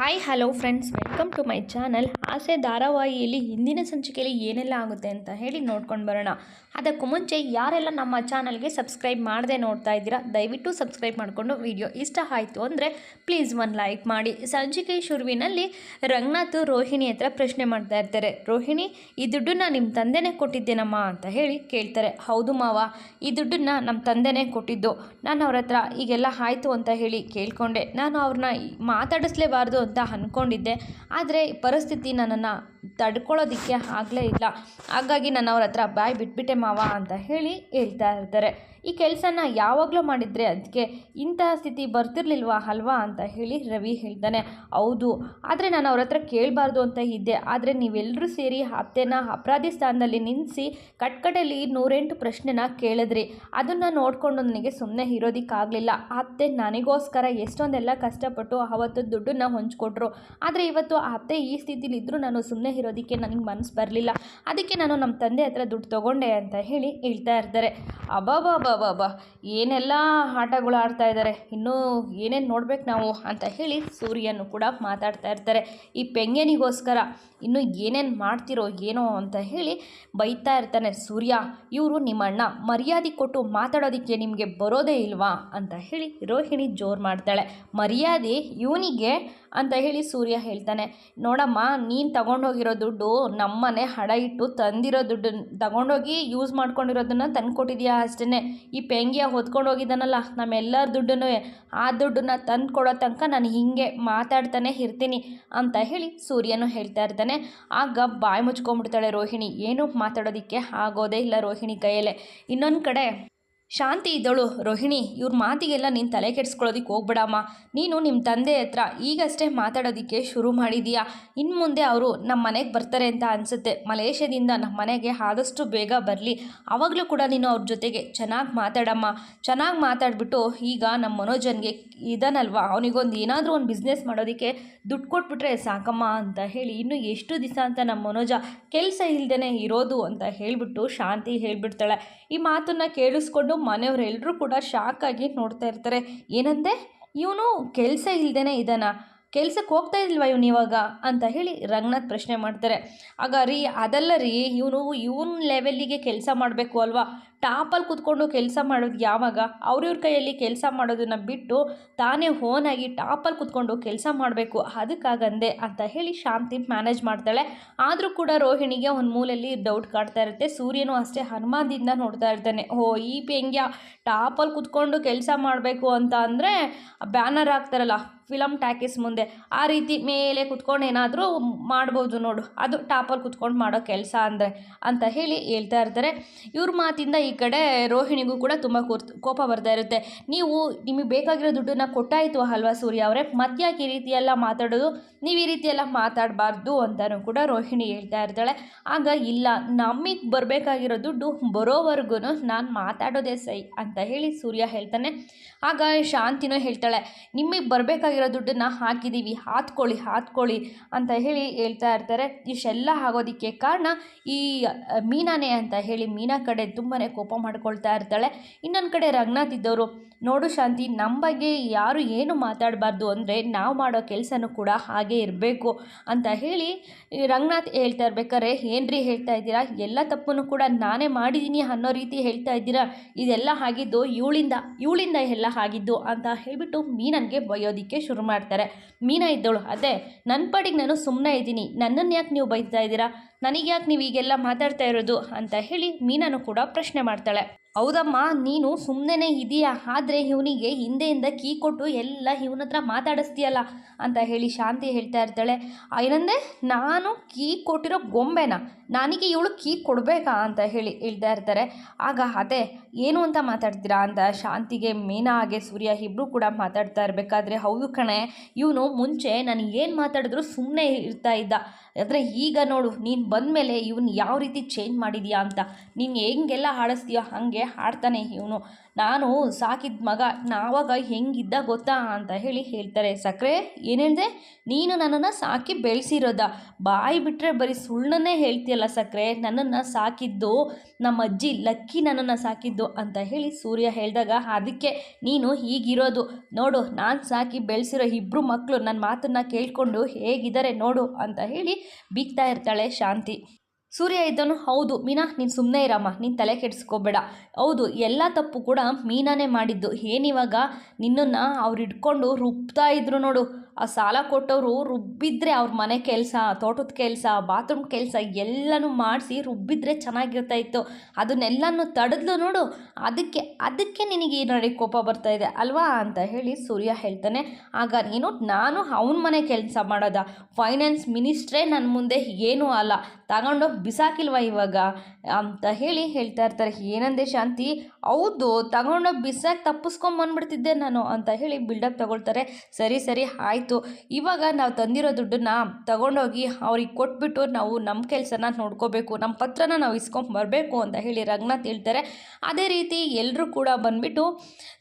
Hi hello friends welcome to my channel Aase ಧಾರಾವಾಹಿಯಲ್ಲಿ ಹಿಂದಿನ ಸಂಚಿಕೆಯಲ್ಲಿ ಏನೆಲ್ಲ ಆಗುತ್ತೆ ಅಂತ ಹೇಳಿ ನೋಡ್ಕೊಂಡು ಬರೋಣ. ಅದಕ್ಕೂ ಮುಂಚೆ ಯಾರೆಲ್ಲ ನಮ್ಮ ಚಾನಲ್ಗೆ ಸಬ್ಸ್ಕ್ರೈಬ್ ಮಾಡದೆ ನೋಡ್ತಾ ಇದ್ದೀರಾ, ದಯವಿಟ್ಟು ಸಬ್ಸ್ಕ್ರೈಬ್ ಮಾಡಿಕೊಂಡು ವಿಡಿಯೋ ಇಷ್ಟ ಆಯಿತು ಅಂದರೆ ಪ್ಲೀಸ್ ಒಂದು ಲೈಕ್ ಮಾಡಿ. ಸಂಚಿಕೆ ಶುರುವಿನಲ್ಲಿ ರಂಗನಾಥ್ ರೋಹಿಣಿ ಹತ್ರ ಪ್ರಶ್ನೆ ಮಾಡ್ತಾ ಇರ್ತಾರೆ. ರೋಹಿಣಿ, ಈ ದುಡ್ಡನ್ನ ನಿಮ್ಮ ತಂದೆನೇ ಕೊಟ್ಟಿದ್ದೇನಮ್ಮ? ಅಂತ ಹೇಳಿ ಕೇಳ್ತಾರೆ. ಹೌದು ಮಾವ, ಈ ದುಡ್ಡನ್ನ ನಮ್ಮ ತಂದೆನೇ ಕೊಟ್ಟಿದ್ದು. ನಾನು ಅವ್ರ ಹತ್ರ ಈಗೆಲ್ಲ ಆಯಿತು ಅಂತ ಹೇಳಿ ಕೇಳ್ಕೊಂಡೆ. ನಾನು ಅವ್ರನ್ನ ಮಾತಾಡಿಸ್ಲೇಬಾರ್ದು ಅಂತ ಅಂದ್ಕೊಂಡಿದ್ದೆ ಆದರೆ ಪರಿಸ್ಥಿತಿ ನನ್ನನ್ನು ತಡ್ಕೊಳ್ಳೋದಕ್ಕೆ ಆಗಲೇ ಇಲ್ಲ. ಹಾಗಾಗಿ ನಾನು ಅವ್ರ ಹತ್ರ ಬಾಯ್ ಬಿಟ್ಬಿಟ್ಟೆ ಮಾವ ಅಂತ ಹೇಳಿ ಹೇಳ್ತಾ ಇರ್ತಾರೆ. ಈ ಕೆಲಸನ ಯಾವಾಗಲೂ ಮಾಡಿದರೆ ಅದಕ್ಕೆ ಇಂತಹ ಸ್ಥಿತಿ ಬರ್ತಿರ್ಲಿಲ್ವಾ ಅಲ್ವಾ ಅಂತ ಹೇಳಿ ರವಿ ಹೇಳ್ತಾನೆ. ಹೌದು, ಆದರೆ ನಾನು ಅವ್ರ ಹತ್ರ ಕೇಳಬಾರ್ದು ಅಂತ ಇದ್ದೆ. ಆದರೆ ನೀವೆಲ್ಲರೂ ಸೇರಿ ಅತ್ತೆನ ಅಪರಾಧಿ ಸ್ಥಾನದಲ್ಲಿ ನಿಲ್ಲಿಸಿ ಕಟ್ಕಡೆಯಲ್ಲಿ ನೂರೆಂಟು ಪ್ರಶ್ನೆನ ಕೇಳಿದ್ರಿ. ಅದನ್ನು ನೋಡಿಕೊಂಡು ನನಗೆ ಸುಮ್ಮನೆ ಇರೋದಕ್ಕಾಗಲಿಲ್ಲ. ಅತ್ತೆ ನನಗೋಸ್ಕರ ಎಷ್ಟೊಂದೆಲ್ಲ ಕಷ್ಟಪಟ್ಟು ಅವತ್ತು ದುಡ್ಡನ್ನ ಹೊಂಚ್ಕೊಟ್ರು ಆದರೆ ಇವತ್ತು ಆ ಅತ್ತೆ ಈ ಸ್ಥಿತಿಲಿ ಇದ್ದರೂ ನಾನು ಸುಮ್ಮನೆ ಇರೋದಕ್ಕೆ ನನಗೆ ಮನಸ್ಸು ಬರಲಿಲ್ಲ. ಅದಕ್ಕೆ ನಾನು ನಮ್ಮ ತಂದೆ ಹತ್ರ ದುಡ್ಡು ತೊಗೊಂಡೆ ಅಂತ ಹೇಳಿ ಹೇಳ್ತಾ ಇರ್ತಾರೆ. ಬಾ ಏನೆಲ್ಲ ಆಟಗಳು ಆಡ್ತಾ ಇದ್ದಾರೆ ಇನ್ನೂ ಏನೇನು ನೋಡ್ಬೇಕು ನಾವು ಅಂತ ಹೇಳಿ ಸೂರ್ಯನು ಕೂಡ ಮಾತಾಡ್ತಾ ಇರ್ತಾರೆ. ಈ ಪೆಂಗೆನಿಗೋಸ್ಕರ ಇನ್ನೂ ಏನೇನು ಮಾಡ್ತಿರೋ ಏನೋ ಅಂತ ಹೇಳಿ ಬೈತಾ ಇರ್ತಾನೆ ಸೂರ್ಯ. ಇವರು ನಿಮ್ಮ ಅಣ್ಣ ಮರ್ಯಾದೆ ಕೊಟ್ಟು ಮಾತಾಡೋದಕ್ಕೆ ನಿಮಗೆ ಬರೋದೇ ಇಲ್ವಾ? ಅಂತ ಹೇಳಿ ರೋಹಿಣಿ ಜೋರು ಮಾಡ್ತಾಳೆ. ಮರ್ಯಾದೆ ಇವನಿಗೆ ಅಂತ ಹೇಳಿ ಸೂರ್ಯ ಹೇಳ್ತಾನೆ. ನೋಡಮ್ಮ, ನೀನು ತಗೊಂಡೋಗಿರೋ ದುಡ್ಡು ನಮ್ಮನೆ ಹಣ ಇಟ್ಟು ತಂದಿರೋ ದುಡ್ಡು ತಗೊಂಡೋಗಿ ಯೂಸ್ ಮಾಡ್ಕೊಂಡಿರೋದನ್ನು ತಂದುಕೊಟ್ಟಿದ್ಯಾ ಅಷ್ಟೇ ಈ ಪೆಂಗಿಯ ಹೊತ್ಕೊಂಡು ಹೋಗಿದ್ದಾನಲ್ಲ, ನಮ್ಮೆಲ್ಲರ ದುಡ್ಡನ್ನು ಆ ದುಡ್ಡನ್ನ ತಂದು ಕೊಡೋ ತನಕ ನಾನು ಹೀಗೆ ಮಾತಾಡ್ತಾನೆ ಇರ್ತೀನಿ ಅಂತ ಹೇಳಿ ಸೂರ್ಯನು ಹೇಳ್ತಾ ಇರ್ತಾನೆ. ಆಗ ಬಾಯಿ ಮುಚ್ಕೊಂಡ್ಬಿಡ್ತಾಳೆ ರೋಹಿಣಿ. ಏನು ಮಾತಾಡೋದಕ್ಕೆ ಆಗೋದೇ ಇಲ್ಲ ರೋಹಿಣಿ ಕೈಯಲ್ಲೇ. ಇನ್ನೊಂದು ಕಡೆ ಶಾಂತಿ ಇದ್ದಳು. ರೋಹಿಣಿ, ಇವ್ರ ಮಾತಿಗೆಲ್ಲ ನೀನು ತಲೆ ಕೆಡಿಸ್ಕೊಳ್ಳೋದಿಕ್ಕೆ ಹೋಗ್ಬಿಡಮ್ಮ. ನೀನು ನಿಮ್ಮ ತಂದೆ ಹತ್ರ ಈಗಷ್ಟೇ ಮಾತಾಡೋದಕ್ಕೆ ಶುರು ಮಾಡಿದೀಯಾ? ಇನ್ನು ಮುಂದೆ ಅವರು ನಮ್ಮ ಮನೆಗೆ ಬರ್ತಾರೆ ಅಂತ ಅನಿಸುತ್ತೆ. ಮಲೇಷ್ಯಾದಿಂದ ನಮ್ಮ ಮನೆಗೆ ಆದಷ್ಟು ಬೇಗ ಬರಲಿ. ಆವಾಗಲೂ ಕೂಡ ನೀನು ಅವ್ರ ಜೊತೆಗೆ ಚೆನ್ನಾಗಿ ಮಾತಾಡಮ್ಮ. ಚೆನ್ನಾಗಿ ಮಾತಾಡ್ಬಿಟ್ಟು ಈಗ ನಮ್ಮ ಮನೋಜನ್ಗೆ ಇದನಲ್ವಾ? ಅವನಿಗೊಂದು ಏನಾದರೂ ಒಂದು ಬಿಸ್ನೆಸ್ ಮಾಡೋದಕ್ಕೆ ದುಡ್ಡು ಕೊಟ್ಬಿಟ್ರೆ ಸಾಕಮ್ಮ ಅಂತ ಹೇಳಿ ಇನ್ನು ಎಷ್ಟು ದಿವಸ ಅಂತ ನಮ್ಮ ಮನೋಜ ಕೆಲಸ ಇಲ್ದೇ ಇರೋದು ಅಂತ ಹೇಳಿಬಿಟ್ಟು ಶಾಂತಿ ಹೇಳಿಬಿಡ್ತಾಳೆ. ಈ ಮಾತನ್ನು ಕೇಳಿಸ್ಕೊಂಡು ಮನೆಯವರೆಲ್ಲರೂ ಕೂಡ ಶಾಕ್ ಆಗಿ ನೋಡ್ತಾ ಇರ್ತಾರೆ. ಏನಂತೆ ಇವನು ಕೆಲಸ ಇಲ್ಲದೇ ಇದ್ದಾನ. ಕೆಲ್ಸಕ್ಕೆ ಹೋಗ್ತಾ ಇಲ್ವಾ ಇವನು ಇವಾಗ? ಅಂತ ಹೇಳಿ ರಂಗನಾಥ್ ಪ್ರಶ್ನೆ ಮಾಡ್ತಾರೆ. ಆಗ ರೀ, ಅದಲ್ಲ ರೀ, ಇವನು, ಇವನ್ ಲೆವೆಲ್ಲಿಗೆ ಕೆಲಸ ಮಾಡಬೇಕು ಅಲ್ವಾ? ಟಾಪಲ್ಲಿ ಕೂತ್ಕೊಂಡು ಕೆಲಸ ಮಾಡೋದು ಯಾವಾಗ? ಅವ್ರಿವ್ರ ಕೈಯಲ್ಲಿ ಕೆಲಸ ಮಾಡೋದನ್ನು ಬಿಟ್ಟು ತಾನೇ ಓನಾಗಿ ಟಾಪಲ್ಲಿ ಕೂತ್ಕೊಂಡು ಕೆಲಸ ಮಾಡಬೇಕು, ಅದಕ್ಕಾಗಂದೆ ಅಂತ ಹೇಳಿ ಶಾಂತಿ ಮ್ಯಾನೇಜ್ ಮಾಡ್ತಾಳೆ. ಆದರೂ ಕೂಡ ರೋಹಿಣಿಗೆ ಒಂದು ಮೂಲೆಯಲ್ಲಿ ಡೌಟ್ ಕಾಡ್ತಾ ಇರುತ್ತೆ. ಸೂರ್ಯನು ಅಷ್ಟೇ ಹನುಮಾನದಿಂದ ನೋಡ್ತಾ ಇರ್ತಾನೆ. ಓ, ಈ ಪೆಂಗ್ಯ ಟಾಪಲ್ಲಿ ಕೂತ್ಕೊಂಡು ಕೆಲಸ ಮಾಡಬೇಕು ಅಂತ ಅಂದರೆ ಬ್ಯಾನರ್ ಹಾಕ್ತಾರಲ್ಲ ಫಿಲಮ್ ಟ್ಯಾಕಿಸ್ ಮುಂದೆ. ಆ ರೀತಿ ಮೇಲೆ ಕುತ್ಕೊಂಡು ಏನಾದರೂ ಮಾಡ್ಬೋದು ನೋಡು. ಅದು ಟಾಪಲ್ಲಿ ಕುತ್ಕೊಂಡು ಮಾಡೋ ಕೆಲಸ ಅಂದರೆ ಅಂತ ಹೇಳಿ ಹೇಳ್ತಾ ಇರ್ತಾರೆ. ಇವ್ರ ಮಾತಿಂದ ಈ ಕಡೆ ರೋಹಿಣಿಗೂ ಕೂಡ ತುಂಬ ಕೋಪ ಬರ್ತಾ ಇರುತ್ತೆ. ನೀವು ನಿಮಗೆ ಬೇಕಾಗಿರೋ ದುಡ್ಡನ್ನ ಕೊಟ್ಟಾಯಿತು ಅಲ್ವಾ ಸೂರ್ಯ ಅವರೇ? ಮತ್ತ್ಯಾಕೆ ಈ ರೀತಿ ಎಲ್ಲ ಮಾತಾಡೋದು? ನೀವು ಈ ರೀತಿ ಎಲ್ಲ ಮಾತಾಡಬಾರ್ದು ಅಂತಲೂ ಕೂಡ ರೋಹಿಣಿ ಹೇಳ್ತಾ ಇರ್ತಾಳೆ. ಆಗ ಇಲ್ಲ, ನಮಗೆ ಬರಬೇಕಾಗಿರೋ ದುಡ್ಡು ಬರೋವರೆಗೂ ನಾನು ಮಾತಾಡೋದೇ ಸೈ ಅಂತ ಹೇಳಿ ಸೂರ್ಯ ಹೇಳ್ತಾನೆ. ಆಗ ಶಾಂತಿನೂ ಹೇಳ್ತಾಳೆ ನಿಮಗೆ ಬರಬೇಕಾಗಿರೋ ದುಡ್ಡನ್ನು ಹಾಕಿದ್ದೀವಿ ಹಾತ್ಕೊಳ್ಳಿ ಹಾತ್ಕೊಳ್ಳಿ ಅಂತ ಹೇಳಿ ಹೇಳ್ತಾ ಇರ್ತಾರೆ. ಇಷ್ಟೆಲ್ಲ ಆಗೋದಕ್ಕೆ ಕಾರಣ ಈ ಮೀನಾನೇ ಅಂತ ಹೇಳಿ ಮೀನಾ ಕಡೆ ತುಂಬಾ ಕೋಪ ಮಾಡ್ಕೊಳ್ತಾ ಇರ್ತಾಳೆ. ಇನ್ನೊಂದು ಕಡೆ ರಂಗನಾಥ್ ಇದ್ದವರು, ನೋಡು ಶಾಂತಿ ನಮ್ಮ ಬಗ್ಗೆ ಯಾರು ಏನು ಮಾತಾಡಬಾರ್ದು ಅಂದರೆ ನಾವು ಮಾಡೋ ಕೆಲಸನೂ ಕೂಡ ಹಾಗೆ ಇರಬೇಕು ಅಂತ ಹೇಳಿ ರಂಗನಾಥ್ ಹೇಳ್ತಾ ಇರ್ಬೇಕಾದ್ರೆ, ಏನ್ರಿ ಹೇಳ್ತಾ ಇದ್ದೀರಾ? ಎಲ್ಲ ತಪ್ಪನ್ನು ಕೂಡ ನಾನೇ ಮಾಡಿದ್ದೀನಿ ಅನ್ನೋ ರೀತಿ ಹೇಳ್ತಾ ಇದ್ದೀರಾ? ಇದೆಲ್ಲ ಆಗಿದ್ದು ಇವಳಿಂದ ಇವಳಿಂದ ಎಲ್ಲ ಆಗಿದ್ದು ಅಂತ ಹೇಳಿಬಿಟ್ಟು ಮೀನನ್ಗೆ ಬೈಯೋದಕ್ಕೆ ಶುರು ಮಾಡ್ತಾರೆ. ಮೀನಾ ಇದ್ದವಳು ಅದೇ ನನ್ನ ಪಾಡಿಗೆ ನಾನು ಸುಮ್ಮನೆ ಇದ್ದೀನಿ. ನನ್ನನ್ನು ಯಾಕೆ ನೀವು ಬೈತಾ ಇದ್ದೀರಾ? ನನಗೆ ಯಾಕೆ ನೀವು ಹೀಗೆಲ್ಲ ಮಾತಾಡ್ತಾ ಇರೋದು ಅಂತ ಹೇಳಿ ಮೀನಾನು ಕೂಡ ಪ್ರಶ್ನೆ ಮಾಡ್ತಾಳೆ. ಹೌದಮ್ಮ, ನೀನು ಸುಮ್ಮನೆ ಇದೀಯಾ? ಆದರೆ ಇವನಿಗೆ ಹಿಂದೆಯಿಂದ ಕೀ ಕೊಟ್ಟು ಎಲ್ಲ ಇವನ ಹತ್ರ ಮಾತಾಡಿಸ್ತೀಯಲ್ಲ ಅಂತ ಹೇಳಿ ಶಾಂತಿ ಹೇಳ್ತಾ ಇರ್ತಾಳೆ. ಏನಂದೆ, ನಾನು ಕೀ ಕೊಟ್ಟಿರೋ ಗೊಂಬೆನ, ನನಗೆ ಇವಳು ಕೀ ಕೊಡಬೇಕಾ ಅಂತ ಹೇಳಿ ಹೇಳ್ತಾ ಇರ್ತಾರೆ. ಆಗ ಅದೇ, ಏನು ಅಂತ ಮಾತಾಡ್ತೀರಾ ಅಂತ ಶಾಂತಿಗೆ ಮೀನಾ ಹಾಗೆ ಸೂರ್ಯ ಇಬ್ಬರು ಕೂಡ ಮಾತಾಡ್ತಾ ಇರಬೇಕಾದ್ರೆ, ಹೌದು ಕಣೆ, ಇವನು ಮುಂಚೆ ನಾನು ಏನು ಮಾತಾಡಿದ್ರು ಸುಮ್ಮನೆ ಇರ್ತಾ ಇದ್ದ. ಆದರೆ ಈಗ ನೋಡು, ನೀನು ಬಂದಮೇಲೆ ಇವನು ಯಾವ ರೀತಿ ಚೇಂಜ್ ಮಾಡಿದೀಯಾ ಅಂತ. ನೀನು ಹೆಂಗೆಲ್ಲ ಆಡಿಸ್ತೀಯೋ ಹಾಗೆ ಹಾಗೆ ಆಡ್ತಾನೆ ಇವನು. ನಾನು ಸಾಕಿದ ಮಗ ನಾವಾಗ ಹೆಂಗಿದ್ದ ಗೊತ್ತಾ? ಅಂತ ಹೇಳಿ ಹೇಳ್ತಾರೆ. ಸಕ್ಕರೆ ಏನು ನೀನು ನನ್ನನ್ನು ಸಾಕಿ ಬೆಳೆಸಿರೋದ. ಬಾಯಿ ಬಿಟ್ಟರೆ ಬರೀ ಸುಳ್ಳನ್ನೇ ಹೇಳ್ತೀಯಲ್ಲ ಸಕ್ಕರೆ ನನ್ನನ್ನು ಸಾಕಿದ್ದು ನಮ್ಮ ಅಜ್ಜಿ ಲಕ್ಕಿ ನನ್ನನ್ನು ಸಾಕಿದ್ದು ಅಂತ ಹೇಳಿ ಸೂರ್ಯ ಹೇಳಿದಾಗ, ಅದಕ್ಕೆ ನೀನು ಹೀಗಿರೋದು. ನೋಡು, ನಾನು ಸಾಕಿ ಬೆಳೆಸಿರೋ ಇಬ್ಬರು ಮಕ್ಕಳು ನನ್ನ ಮಾತನ್ನು ಕೇಳಿಕೊಂಡು ಹೇಗಿದ್ದಾರೆ ನೋಡು ಅಂತ ಹೇಳಿ ಬೀಗ್ತಾ ಇರ್ತಾಳೆ ಶಾಂತಿ. ಸೂರ್ಯ ಇದ್ದನು ಹೌದು, ಮೀನಾ, ನೀನು ಸುಮ್ಮನೆ ಇರಮ್ಮ ನೀನು ತಲೆ ಕೆಡಿಸ್ಕೋಬೇಡ. ಹೌದು, ಎಲ್ಲ ತಪ್ಪು ಕೂಡ ಮೀನಾನೇ ಮಾಡಿದ್ದು. ಏನಿವಾಗ ನಿನ್ನನ್ನು ಅವ್ರು ಇಟ್ಕೊಂಡು ರುಬ್ತಾ ಇದ್ರು ನೋಡು. ಆ ಸಾಲ ಕೊಟ್ಟವರು ರುಬ್ಬಿದ್ರೆ ಅವ್ರ ಮನೆ ಕೆಲಸ, ತೋಟದ ಕೆಲಸ, ಬಾತ್ರೂಮ್ ಕೆಲಸ ಎಲ್ಲನೂ ಮಾಡಿಸಿ ರುಬ್ಬಿದ್ರೆ ಚೆನ್ನಾಗಿರ್ತಾ ಇತ್ತು. ಅದನ್ನೆಲ್ಲನೂ ತಡೆದ್ಲು ನೋಡು. ಅದಕ್ಕೆ ಅದಕ್ಕೆ ನಿನಗೆ ಈ ನಡೆ ಕೋಪ ಬರ್ತಾ ಇದೆ ಅಲ್ವಾ ಅಂತ ಹೇಳಿ ಸೂರ್ಯ ಹೇಳ್ತಾನೆ. ಆಗ ನೀನು, ನಾನು ಅವನ ಮನೆ ಕೆಲಸ ಮಾಡೋದ? ಫೈನಾನ್ಸ್ ಮಿನಿಸ್ಟ್ರೇ ನನ್ನ ಮುಂದೆ ಏನೂ ಅಲ್ಲ. ತಗೊಂಡೋಗಿ ಬಿಸಾಕಿಲ್ವಾ ಇವಾಗ? ಅಂತ ಹೇಳಿ ಹೇಳ್ತಾ ಇರ್ತಾರೆ. ಏನಂದೆ ಶಾಂತಿ? ಹೌದು, ತಗೊಂಡೋಗಿ ಬಿಸಾಕಿ ತಪ್ಪಿಸ್ಕೊಂಬಂದ್ಬಿಡ್ತಿದ್ದೆ ನಾನು ಅಂತ ಹೇಳಿ ಬಿಲ್ಡಪ್ ತಗೊಳ್ತಾರೆ. ಸರಿ ಸರಿ, ಆಯಿತು. ಇವಾಗ ನಾವು ತಂದಿರೋ ದುಡ್ಡನ್ನು ತಗೊಂಡೋಗಿ ಅವ್ರಿಗೆ ಕೊಟ್ಬಿಟ್ಟು ನಾವು ನಮ್ಮ ಕೆಲಸನ ನೋಡ್ಕೋಬೇಕು ನಮ್ಮ ಪತ್ರನ ನಾವು ಇಸ್ಕೊಂಡು ಬರಬೇಕು ಅಂತ ಹೇಳಿ ರಂಗನಾಥ್ ಹೇಳ್ತಾರೆ. ಅದೇ ರೀತಿ ಎಲ್ಲರೂ ಕೂಡ ಬಂದುಬಿಟ್ಟು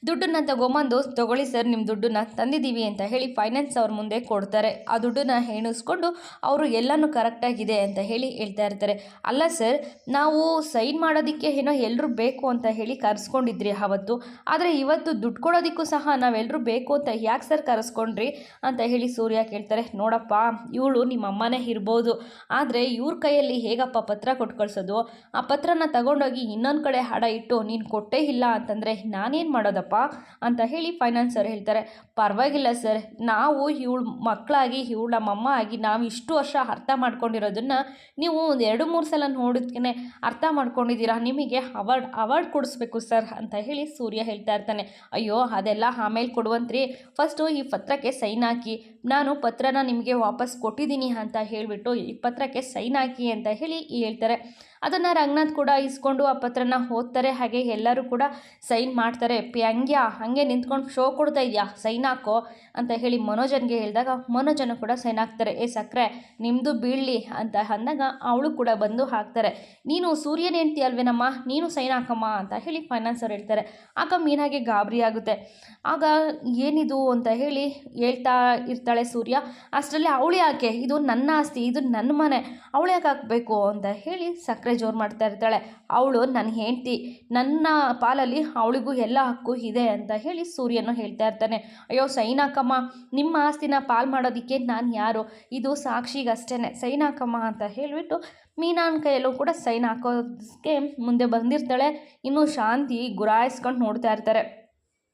ದುಡ್ಡನ್ನು ತಗೊಂಬಂದು, ತಗೊಳ್ಳಿ ಸರ್ ನಿಮ್ಮ ದುಡ್ಡನ್ನ ತಂದಿದ್ದೀವಿ ಅಂತ ಹೇಳಿ ಫೈನಾನ್ಸ್ ಅವ್ರ ಮುಂದೆ ಕೊಡ್ತಾರೆ. ಆ ದುಡ್ಡನ್ನು ಹೆಣಿಸ್ಕೊಂಡು ಅವರು ಎಲ್ಲನೂ ಕರೆಕ್ಟಾಗಿದೆ ಅಂತ ಹೇಳಿ ಹೇಳ್ತಾ ಇರ್ತಾರೆ. ಅಲ್ಲ ಸರ್, ನಾವು ಸೈನ್ ಮಾಡೋದಕ್ಕೆ ಏನೋ ಎಲ್ಲರೂ ಬೇಕು ಅಂತ ಹೇಳಿ ಕರೆಸ್ಕೊಂಡಿದ್ರಿ ಆವತ್ತು ಆದರೆ ಇವತ್ತು ದುಡ್ಡು ಕೊಡೋದಕ್ಕೂ ಸಹ ನಾವೆಲ್ಲರೂ ಬೇಕು ಅಂತ ಯಾಕೆ ಸರ್ ಕರೆಸ್ಕೊಂಡ್ರಿ? ಅಂತ ಹೇಳಿ ಸೂರ್ಯ ಕೇಳ್ತಾರೆ, ನೋಡಪ್ಪ, ಇವಳು ನಿಮ್ಮ ಅಮ್ಮನೇ ಇರ್ಬೋದು. ಆದರೆ ಇವ್ರ ಕೈಯಲ್ಲಿ ಹೇಗಪ್ಪ ಪತ್ರ ಕೊಟ್ಟು ಕಳ್ಸೋದು ಆ ಪತ್ರನ ತಗೊಂಡೋಗಿ ಇನ್ನೊಂದು ಕಡೆ ಹಡ ಇಟ್ಟು ನೀನು ಕೊಟ್ಟೇ ಇಲ್ಲ ಅಂತಂದರೆ ನಾನೇನು ಮಾಡೋದಪ್ಪ? ಅಂತ ಹೇಳಿ ಫೈನಾನ್ಸ್ ಸರ್ ಹೇಳ್ತಾರೆ, ಪರವಾಗಿಲ್ಲ ಸರ್, ನಾವು ಇವಳು ಮಕ್ಕಳಾಗಿ ಇವಳು ನಮ್ಮಮ್ಮ ಆಗಿ ನಾವು ಇಷ್ಟು ವರ್ಷ ಅರ್ಥ ಮಾಡ್ಕೊಂಡಿರೋದನ್ನು ನೀವು ಒಂದು ಎರಡು ಮೂರು ಸಲ ನೋಡಿದ್ಕೇ ಅರ್ಥ ಮಾಡ್ಕೊಂಡಿದ್ದೀರಾ? ನಿಮಗೆ ಅವಾರ್ಡ್ ಅವಾರ್ಡ್ ಕೊಡಿಸ್ಬೇಕು ಸರ್ ಅಂತ ಹೇಳಿ ಸೂರ್ಯ ಹೇಳ್ತಾ ಇರ್ತಾನೆ. ಅಯ್ಯೋ, ಅದೆಲ್ಲ ಆಮೇಲೆ ಕೊಡುವಂತ್ರಿ. ಫಸ್ಟು ಈ ಪತ್ರಕ್ಕೆ ಸೈನ್ ಹಾಕಿ ki ನಾನು ಪತ್ರನ ನಿಮಗೆ ವಾಪಸ್ ಕೊಟ್ಟಿದ್ದೀನಿ ಅಂತ ಹೇಳಿಬಿಟ್ಟು ಈ ಪತ್ರಕ್ಕೆ ಸೈನ್ ಹಾಕಿ ಅಂತ ಹೇಳಿ ಹೇಳ್ತಾರೆ. ಅದನ್ನು ರಂಗನಾಥ್ ಕೂಡ ಇಸ್ಕೊಂಡು ಆ ಪತ್ರನ ಓದ್ತಾರೆ. ಹಾಗೆ ಎಲ್ಲರೂ ಕೂಡ ಸೈನ್ ಮಾಡ್ತಾರೆ. ಪ್ಯಾಂಗ್ಯ, ಹಾಗೆ ನಿಂತ್ಕೊಂಡು ಶೋ ಕೊಡ್ತಾ ಇದೆಯಾ? ಸೈನ್ ಹಾಕೋ ಅಂತ ಹೇಳಿ ಮನೋಜನ್ಗೆ ಹೇಳಿದಾಗ ಮನೋಜನ ಕೂಡ ಸೈನ್ ಹಾಕ್ತಾರೆ. ಏ ಸಕ್ಕರೆ ನಿಮ್ಮದು ಬೀಳಲಿ ಅಂತ ಅಂದಾಗ ಅವಳು ಕೂಡ ಬಂದು ಹಾಕ್ತಾರೆ. ನೀನು ಸೂರ್ಯನ ಹೆಂಡ್ತಿ ಅಲ್ವೇನಮ್ಮ? ನೀನು ಸೈನ್ ಹಾಕಮ್ಮ ಅಂತ ಹೇಳಿ ಫೈನಾನ್ಸ್ ಅವ್ರು ಹೇಳ್ತಾರೆ. ಆಗ ಮೀನಾಗೆ ಗಾಬರಿ ಆಗುತ್ತೆ. ಆಗ ಏನಿದು ಅಂತ ಹೇಳಿ ಹೇಳ್ತಾ ಇರ್ತಾಳೆ ಸೂರ್ಯ, ಅಷ್ಟರಲ್ಲಿ ಅವಳು ಯಾಕೆ? ಇದು ನನ್ನ ಆಸ್ತಿ, ಇದು ನನ್ನ ಮನೆ, ಅವಳು ಯಾಕೆ ಹಾಕಬೇಕು ಅಂತ ಹೇಳಿ ಸಕ್ಕರೆ ಜೋರು ಮಾಡ್ತಾ ಇರ್ತಾಳೆ. ಅವಳು ನನ್ನ ಹೆಂಡತಿ, ನನ್ನ ಪಾಲಲ್ಲಿ ಅವಳಿಗೂ ಎಲ್ಲ ಹಕ್ಕು ಇದೆ ಅಂತ ಹೇಳಿ ಸೂರ್ಯನು ಹೇಳ್ತಾ ಇರ್ತಾನೆ. ಅಯ್ಯೋ ಸೈನಾಕಮ್ಮ ನಿಮ್ಮ ಆಸ್ತಿನ ಪಾಲ್ ಮಾಡೋದಕ್ಕೆ ನಾನು ಯಾರು? ಇದು ಸಾಕ್ಷಿಗಷ್ಟೇ ಸೈನಾಕಮ್ಮ ಅಂತ ಹೇಳಿಬಿಟ್ಟು ಮೀನಾನ್ ಕೈಯಲ್ಲೂ ಕೂಡ ಸೈನ್ ಹಾಕೋದಕ್ಕೆ ಮುಂದೆ ಬಂದಿರ್ತಾಳೆ. ಇನ್ನು ಶಾಂತಿ ಗುರಾಯಿಸ್ಕೊಂಡು ನೋಡ್ತಾ ಇರ್ತಾರೆ.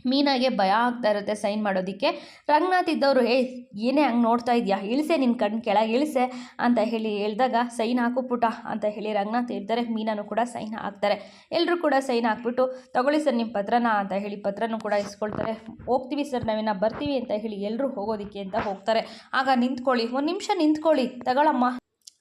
ಮೀನಾಗೆ ಭಯ ಆಗ್ತಾ ಇರುತ್ತೆ ಸೈನ್ ಮಾಡೋದಕ್ಕೆ. ರಂಗನಾಥ್ ಇದ್ದವರು, ಏ, ಏನೇ ಹಂಗೆ ನೋಡ್ತಾ ಇದೆಯಾ? ಇಳಿಸೆ ನಿನ್ನ ಕಣ್ಣು ಕೆಳಗೆ, ಇಳಿಸೆ ಅಂತ ಹೇಳಿ ಹೇಳಿದಾಗ, ಸೈನ್ ಹಾಕು ಪುಟ ಅಂತ ಹೇಳಿ ರಂಗನಾಥ್ ಹೇಳ್ತಾರೆ. ಮೀನಾನು ಕೂಡ ಸೈನ್ ಹಾಕ್ತಾರೆ. ಎಲ್ಲರೂ ಕೂಡ ಸೈನ್ ಹಾಕ್ಬಿಟ್ಟು, ತಗೊಳ್ಳಿ ಸರ್ ನಿಮ್ಮ ಪತ್ರನ ಅಂತ ಹೇಳಿ ಪತ್ರನೂ ಕೂಡ ಇಸ್ಕೊಳ್ತಾರೆ. ಹೋಗ್ತೀವಿ ಸರ್ ನಾವೇನ ಬರ್ತೀವಿ ಅಂತ ಹೇಳಿ ಎಲ್ಲರೂ ಹೋಗೋದಕ್ಕೆ ಅಂತ ಹೋಗ್ತಾರೆ. ಆಗ ನಿಂತ್ಕೊಳ್ಳಿ, ಒಂದು ನಿಮಿಷ ನಿಂತ್ಕೊಳ್ಳಿ, ತಗೊಳಮ್ಮ.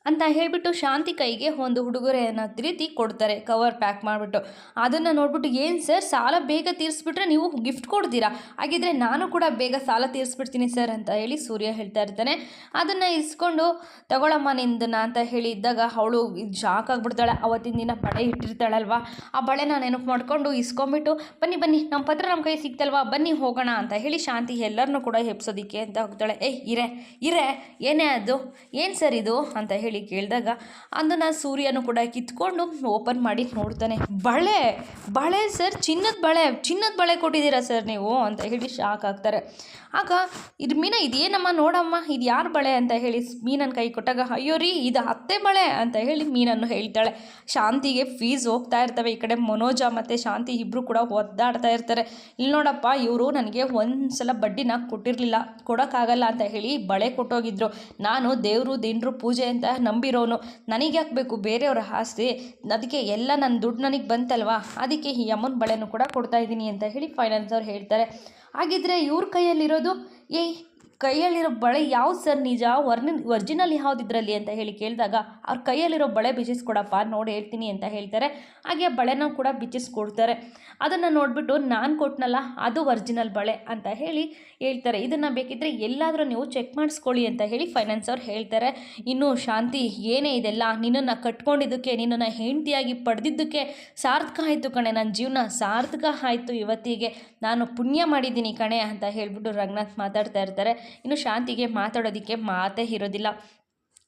ಅಂತ ಹೇಳಿಬಿಟ್ಟು ಶಾಂತಿ ಕೈಗೆ ಒಂದು ಉಡುಗೊರೆಯನ್ನು ರೀತಿ ಕೊಡ್ತಾರೆ ಕವರ್ ಪ್ಯಾಕ್ ಮಾಡಿಬಿಟ್ಟು. ಅದನ್ನು ನೋಡ್ಬಿಟ್ಟು, ಏನು ಸರ್ ಸಾಲ ಬೇಗ ತೀರಿಸ್ಬಿಟ್ರೆ ನೀವು ಗಿಫ್ಟ್ ಕೊಡ್ತೀರಾ? ಹಾಗಿದ್ರೆ, ನಾನು ಕೂಡ ಬೇಗ ಸಾಲ ತೀರಿಸ್ಬಿಡ್ತೀನಿ ಸರ್ ಅಂತ ಹೇಳಿ ಸೂರ್ಯ ಹೇಳ್ತಾ ಇರ್ತಾನೆ. ಅದನ್ನು ಇಸ್ಕೊಂಡು, ತಗೊಳಮ್ಮ ನಿಂದನ್ನ ಅಂತ ಹೇಳಿ ಇದ್ದಾಗ, ಅವಳು ಶಾಕ್ ಆಗಿಬಿಡ್ತಾಳೆ. ಅವತ್ತಿನ ದಿನ ಬಳೆ ಇಟ್ಟಿರ್ತಾಳಲ್ವ? ಆ ಬಳೆನ ನೆನಪು ಮಾಡ್ಕೊಂಡು ಇಸ್ಕೊಂಬಿಟ್ಟು ಬನ್ನಿ ಬನ್ನಿ ನಮ್ಮ ಪತ್ರ ನಮ್ಮ ಕೈ ಸಿಗ್ತಲ್ವಾ? ಬನ್ನಿ, ಹೋಗೋಣ ಅಂತ ಹೇಳಿ ಶಾಂತಿ ಎಲ್ಲರನ್ನೂ ಕೂಡ ಹೆಪ್ಸೋದಿಕ್ಕೆ ಅಂತ ಹೋಗ್ತಾಳೆ. ಏಯ್, ಇರೆ ಇರೆ, ಏನೇ ಅದು? ಏನು ಸರ್ ಇದು? ಅಂತ ಹೇಳಿ ಕೇಳಿದಾಗ ಅದನ್ನು ಸೂರ್ಯನು ಕೂಡ ಕಿತ್ಕೊಂಡು ಓಪನ್ ಮಾಡಿ ನೋಡ್ತಾನೆ, ಬಳೆ ಬಳೆ ಸರ್ ಚಿನ್ನದ ಬಳೆ ಚಿನ್ನದ ಬಳೆ ಕೊಟ್ಟಿದ್ದೀರಾ ಸರ್ ನೀವು? ಅಂತ ಹೇಳಿ ಶಾಕ್ ಆಗ್ತಾರೆ. ಆಗ ಇದು ಮೀನ ಇದೇನಮ್ಮ ನೋಡಮ್ಮ, ಇದು ಯಾರು ಬಳೆ ಅಂತ ಹೇಳಿ ಮೀನನ್ನು ಕೈ ಕೊಟ್ಟಾಗ, ಅಯ್ಯೋ ರೀ, ಇದು ಅತ್ತೆ ಬಳೆ ಅಂತ ಹೇಳಿ ಮೀನನ್ನು ಹೇಳ್ತಾಳೆ. ಶಾಂತಿಗೆ ಫೀಸ್ ಹೋಗ್ತಾ ಇರ್ತವೆ ಈ ಕಡೆ, ಮನೋಜ ಮತ್ತು ಶಾಂತಿ ಇಬ್ಬರು ಕೂಡ ಒದ್ದಾಡ್ತಾ ಇರ್ತಾರೆ. ಇಲ್ಲಿ ನೋಡಪ್ಪ, ಇವರು ನನಗೆ ಒಂದು ಸಲ ಬಡ್ಡಿನ ಕೊಟ್ಟಿರಲಿಲ್ಲ, ಕೊಡೋಕ್ಕಾಗಲ್ಲ ಅಂತ ಹೇಳಿ ಬಳೆ ಕೊಟ್ಟೋಗಿದ್ರು. ನಾನು ದೇವರು, ದಿನರು, ಪೂಜೆ ಅಂತ ನಂಬಿರೋನು. ನನಗೆ ಹಾಕಬೇಕು ಬೇರೆಯವ್ರ ಆಸ್ತಿ. ಅದಕ್ಕೆ ಎಲ್ಲ ನನ್ನ ದುಡ್ಡು ನನಗೆ ಬಂತಲ್ವಾ? ಅದಕ್ಕೆ ಈ ಅಮ್ಮನ ಬಳೆನೂ ಕೂಡ ಕೊಡ್ತಾ ಇದ್ದೀನಿ ಅಂತ ಹೇಳಿ ಫೈನಾನ್ಸ್ ಅವ್ರು ಹೇಳ್ತಾರೆ. ಹಾಗಿದ್ರೆ ಇವ್ರ ಕೈಯಲ್ಲಿರೋದು, ಏಯ್ ಕೈಯಲ್ಲಿರೋ ಬಳೆ ಯಾವ್ದು ಸರ್ ನಿಜ? ವರ್ನಿನ್ ಒರ್ಜಿನಲ್ ಯಾವ್ದು ಇದರಲ್ಲಿ ಅಂತ ಹೇಳಿ ಕೇಳಿದಾಗ, ಅವ್ರ ಕೈಯಲ್ಲಿರೋ ಬಳೆ ಬಿಚ್ಚಿಸ್ಕೊಡಪ್ಪ, ನೋಡಿ ಹೇಳ್ತೀನಿ ಅಂತ ಹೇಳ್ತಾರೆ. ಹಾಗೆ ಬಳೆನ ಕೂಡ ಬಿಚ್ಚಿಸ್ಕೊಡ್ತಾರೆ. ಅದನ್ನು ನೋಡಿಬಿಟ್ಟು, ನಾನು ಕೊಟ್ಟನಲ್ಲ ಅದು ಒರ್ಜಿನಲ್ ಬಳೆ ಅಂತ ಹೇಳಿ ಹೇಳ್ತಾರೆ. ಇದನ್ನು ಬೇಕಿದ್ದರೆ ಎಲ್ಲಾದರೂ ನೀವು ಚೆಕ್ ಮಾಡಿಸ್ಕೊಳ್ಳಿ ಅಂತ ಹೇಳಿ ಫೈನಾನ್ಸ್ ಅವ್ರು ಹೇಳ್ತಾರೆ. ಇನ್ನು ಶಾಂತಿ, ಏನೇ ಇದೆಲ್ಲ, ನಿನ್ನನ್ನು ಕಟ್ಕೊಂಡಿದ್ದಕ್ಕೆ, ನಿನ್ನನ್ನು ಹೆಂಡತಿಯಾಗಿ ಪಡೆದಿದ್ದಕ್ಕೆ ಸಾರ್ಥಕ ಆಯಿತು ಕಣೆ ನನ್ನ ಜೀವನ ಸಾರ್ಥಕ ಆಯಿತು ಇವತ್ತಿಗೆ. ನಾನು ಪುಣ್ಯ ಮಾಡಿದ್ದೀನಿ ಕಣೆ ಅಂತ ಹೇಳಿಬಿಟ್ಟು ರಂಗನಾಥ್ ಮಾತಾಡ್ತಾ ಇರ್ತಾರೆ. ಇನ್ನು ಶಾಂತಿಗೆ ಮಾತಾಡೋದಕ್ಕೆ ಮಾತೇ ಇರೋದಿಲ್ಲ.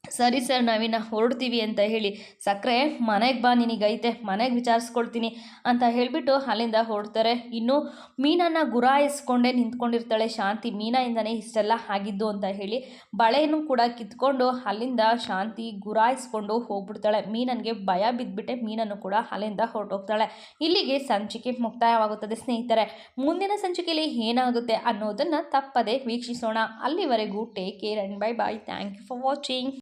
ಸರಿ ಸರ್, ನಾವಿನ್ನ ಹೊರಡ್ತೀವಿ ಅಂತ ಹೇಳಿ. ಸಕ್ಕರೆ ಮನೆಗೆ ಬಾ ನಿನಗೈತೆ, ಮನೆಗೆ ವಿಚಾರಿಸ್ಕೊಳ್ತೀನಿ ಅಂತ ಹೇಳಿಬಿಟ್ಟು ಅಲ್ಲಿಂದ ಹೊರಡ್ತಾರೆ. ಇನ್ನು ಮೀನನ್ನು ಗುರಾಯಿಸ್ಕೊಂಡೇ ನಿಂತ್ಕೊಂಡಿರ್ತಾಳೆ ಶಾಂತಿ. ಮೀನಿಂದನೇ ಇಷ್ಟೆಲ್ಲ ಆಗಿದ್ದು ಅಂತ ಹೇಳಿ ಬಳೆಯನ್ನು ಕೂಡ ಕಿತ್ಕೊಂಡು ಅಲ್ಲಿಂದ ಶಾಂತಿ ಗುರಾಯಿಸ್ಕೊಂಡು ಹೋಗ್ಬಿಡ್ತಾಳೆ. ಮೀನನ್ಗೆ ಭಯ ಬಿದ್ದುಬಿಟ್ಟೆ ಮೀನನ್ನು ಕೂಡ ಅಲ್ಲಿಂದ ಹೊರಟೋಗ್ತಾಳೆ. ಇಲ್ಲಿಗೆ ಸಂಚಿಕೆ ಮುಕ್ತಾಯವಾಗುತ್ತದೆ ಸ್ನೇಹಿತರೆ. ಮುಂದಿನ ಸಂಚಿಕೆಯಲ್ಲಿ ಏನಾಗುತ್ತೆ ಅನ್ನೋದನ್ನು ತಪ್ಪದೆ ವೀಕ್ಷಿಸೋಣ. ಅಲ್ಲಿವರೆಗೂ take care and bye bye thank you for watching